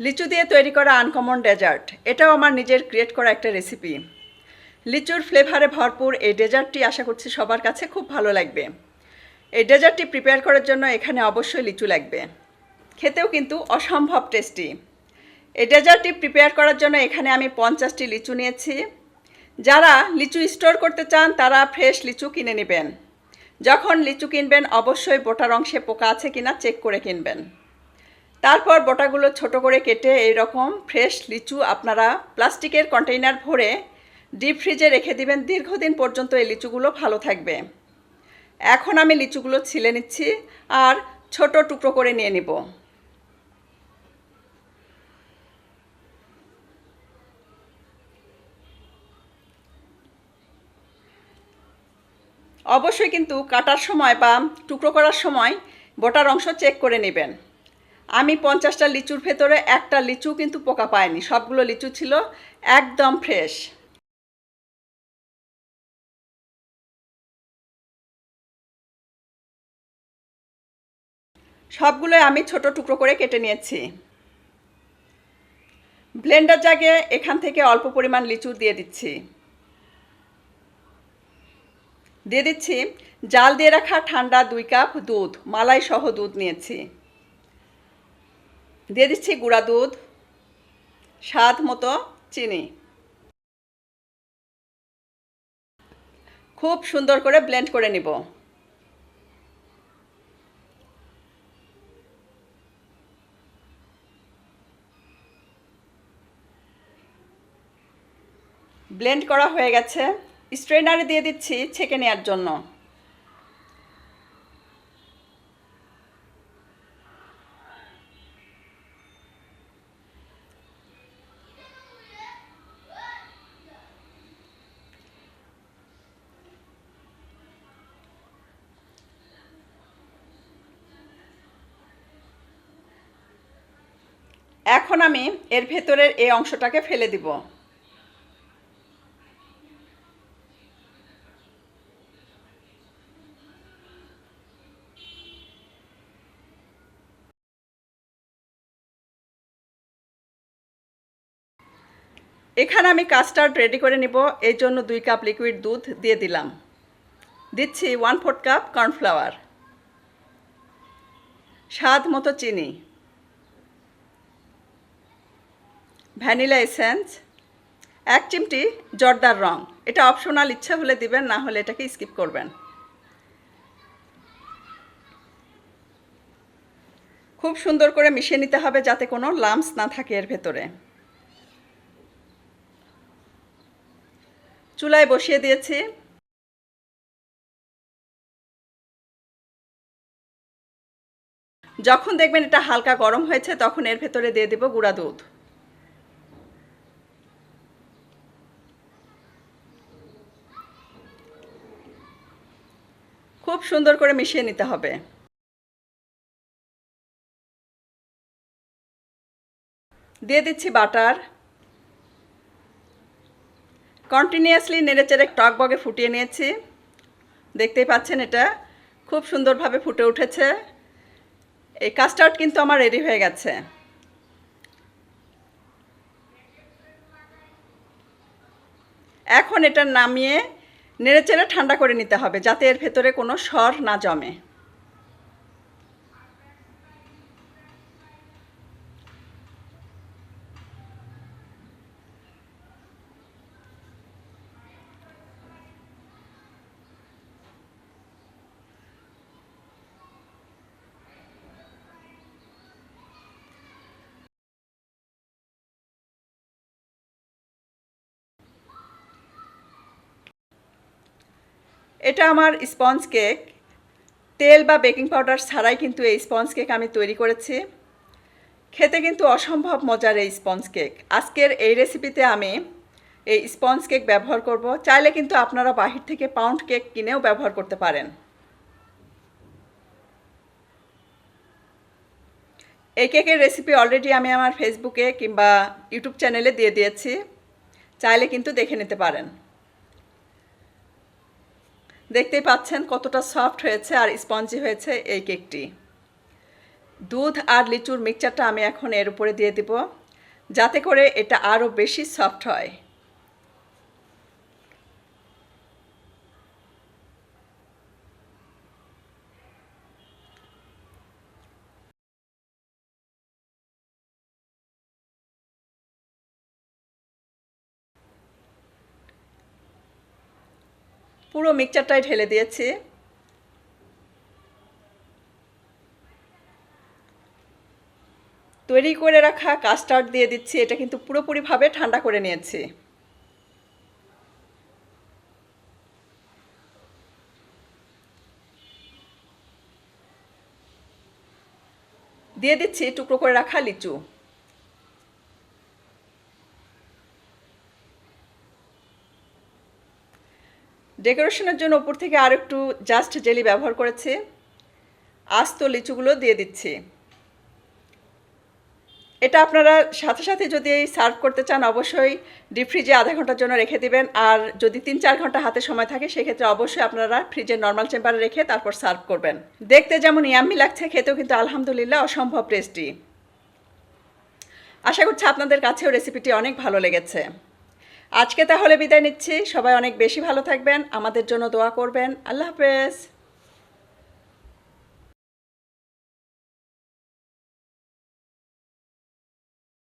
লিচু দিয়ে তৈরি করা আনকমন ডেজার্ট, এটাও আমার নিজের ক্রিয়েট করা একটা রেসিপি লিচুর ফ্লেভারে ভরপুর এই ডেজার্টটি আশা করছি সবার কাছে খুব ভালো লাগবে। এই ডেজার্টটি প্রিপেয়ার করার জন্য এখানে অবশ্যই লিচু লাগবে। খেতেও কিন্তু অসম্ভব টেস্টি এই ডেজার্টটি প্রিপেয়ার করার জন্য এখানে আমি পঞ্চাশটি লিচু নিয়েছি। যারা লিচু স্টোর করতে চান, তারা ফ্রেশ লিচু কিনে নেবেন। যখন লিচু কিনবেন, অবশ্যই বোটার অংশে পোকা আছে কিনা চেক করে কিনবেন। তারপর বোটাগুলো ছোট করে কেটে এইরকম ফ্রেশ লিচু আপনারা প্লাস্টিকের কন্টেইনার ভরে ডিপ ফ্রিজে রেখে দিবেন, দীর্ঘদিন পর্যন্ত এই লিচুগুলো ভালো থাকবে। এখন আমি লিচুগুলো ছিলে নিচ্ছি আর ছোট টুকরো করে নিয়ে নিব। অবশ্যই কিন্তু কাটার সময় বা টুকরো করার সময় বোটার অংশ চেক করে নেবেন। আমি পঞ্চাশটা লিচুর ভেতরে একটা লিচু কিন্তু পোকা পায়নি, সবগুলো লিচু ছিল একদম ফ্রেশ। সবগুলো আমি ছোট টুকরো করে কেটে নিয়েছি। ব্লেন্ডার জাগে এখান থেকে অল্প পরিমাণ লিচু দিয়ে দিচ্ছি। দিয়ে দিচ্ছি, জাল দিয়ে রাখা ঠান্ডা দুই কাপ দুধ মালাই সহ দুধ নিয়েছি। দিয়ে দিচ্ছি গুঁড়া দুধ, স্বাদ মতো চিনি। খুব সুন্দর করে ব্লেন্ড করে নিব। ব্লেন্ড করা হয়ে গেছে। স্ট্রেনারে দিয়ে দিচ্ছি ছেঁকে নেওয়ার জন্য। এখন আমি এর ভেতরের এই অংশটাকে ফেলে দিব। এখানে আমি কাস্টার্ড রেডি করে নিব। এই জন্য দুই কাপ লিকুইড দুধ দিয়ে দিলাম। দিচ্ছি ওয়ান ফোর্থ কাপ কর্নফ্লাওয়ার। স্বাদ মতো চিনি। Vanilla essence. এক চিমটি জর্দার রং। এটা অপশনাল ইচ্ছা হলে দিবেন, না হলে এটাকে স্কিপ করবেন। খুব সুন্দর করে মিশিয়ে নিতে হবে যাতে কোনো লামস না থাকে এর ভেতরে। চুলায় বসিয়ে দিয়েছি। যখন দেখবেন এটা হালকা গরম হয়েছে, তখন এর ভেতরে দিয়ে দেব গুঁড়া দুধ। খুব সুন্দর করে মিশিয়ে নিতে হবে। দিয়ে দিচ্ছি বাটার। কন্টিনিউয়াসলি নেড়েচেড়ে টক বগে ফুটিয়ে নিয়েছি। দেখতেই পাচ্ছেন এটা খুব সুন্দরভাবে ফুটে উঠেছে। এই কাস্টার্ড কিন্তু আমার রেডি হয়ে গেছে। এখন এটা নামিয়ে নেড়েচেড়ে ঠান্ডা করে নিতে হবে যাতে এর ভেতরে কোনো স্বর না জমে। এটা আমার স্পঞ্জ কেক। তেল বা বেকিং পাউডার ছাড়াই কিন্তু এই স্পঞ্জ কেক আমি তৈরি করেছি। খেতে কিন্তু অসম্ভব মজার এই স্পঞ্জ কেক। আজকের এই রেসিপিতে আমি এই স্পঞ্জ কেক ব্যবহার করব। চাইলে কিন্তু আপনারা বাহির থেকে পাউন্ড কেক কিনেও ব্যবহার করতে পারেন। এই কেকের রেসিপি অলরেডি আমি আমার ফেসবুকে কিংবা ইউটিউব চ্যানেলে দিয়ে দিয়েছি। চাইলে কিন্তু দেখে নিতে পারেন। দেখতেই পাচ্ছেন কতটা সফট হয়েছে আর স্পঞ্জি হয়েছে এই কেকটি। দুধ আর লিচুর মিক্সচারটা আমি এখন এর উপরে দিয়ে দিব, যাতে করে এটা আরও বেশি সফট হয়। পুরো মিক্সচারটাই ঢেলে দিয়েছি। তৈরি করে রাখা কাস্টার্ড দিয়ে দিচ্ছি, এটা কিন্তু পুরোপুরিভাবে ঠান্ডা করে নিয়েছি। দিয়ে দিচ্ছি টুকরো করে রাখা লিচু। ডেকোরেশনের জন্য উপর থেকে আর একটু জাস্ট জেলি ব্যবহার করেছি। আস্ত লিচুগুলো দিয়ে দিচ্ছি। এটা আপনারা সাথে সাথে যদি সার্ভ করতে চান, অবশ্যই ডিপ ফ্রিজে আধা ঘণ্টার জন্য রেখে দিবেন। আর যদি তিন চার ঘণ্টা হাতে সময় থাকে, সেক্ষেত্রে অবশ্যই আপনারা ফ্রিজের নর্মাল চেম্বারে রেখে তারপর সার্ভ করবেন। দেখতে যেমন ইয়াম্মি লাগছে, খেতেও কিন্তু আলহামদুলিল্লাহ অসম্ভব টেস্টি আশা করছি আপনাদের কাছেও রেসিপিটি অনেক ভালো লেগেছে। আজকে তাহলে বিদায় নিচ্ছি। সবাই অনেক বেশি ভালো থাকবেন। আমাদের জন্য দোয়া করবেন। আল্লাহ হাফেজ।